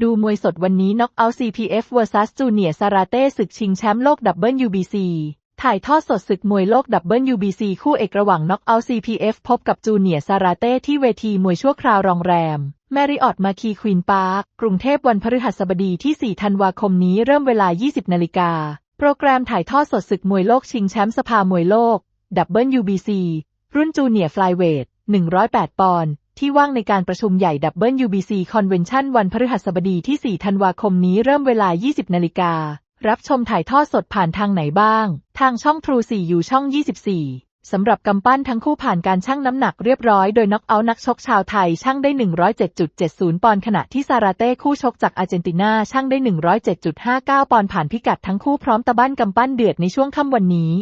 ดูมวยสดวันนี้น็อกเอาท์ CPF vs จูเนียซาราเต้ศึกชิงแชมป์โลก WBC ถ่ายทอดสดศึกมวยโลก WBC คู่เอกระหว่างน็อกเอาท์ CPF พบกับจูเนียซาราเต้ที่เวทีมวยชั่วคราวโรงแรม แมริออตมาคีควีนพาร์ค กรุงเทพวันพฤหัสบดีที่ 4 ธันวาคมนี้เริ่มเวลา 20 นาฬิกา โปรแกรมถ่ายทอดสดศึกมวยโลกชิงแชมป์สภามวยโลก WBC รุ่นจูเนียฟลายเวท108 ปอนด์ ที่ว่างในการประชุมใหญ่ WBC Convention วันพฤหัสบดีที่ 4 ธันวาคมนี้เริ่มเวลา 20 นาฬิการับชมถ่ายทอดสดผ่านทางไหนบ้าง ทางช่อง True 4อยู่ช่อง 24 สำหรับกำปั้นทั้งคู่ผ่านการชั่งน้ำหนักเรียบร้อยโดยน็อกเอาท์นักชกชาวไทยชั่งได้ 107.70 ปอนด์ขณะที่ซาราเต้คู่ชกจากอาร์เจนตินาชั่งได้ 107.59 ปอนด์ผ่านพิกัดทั้งคู่พร้อมตะบั้นกำปั้นเดือดในช่วงค่ำวันนี้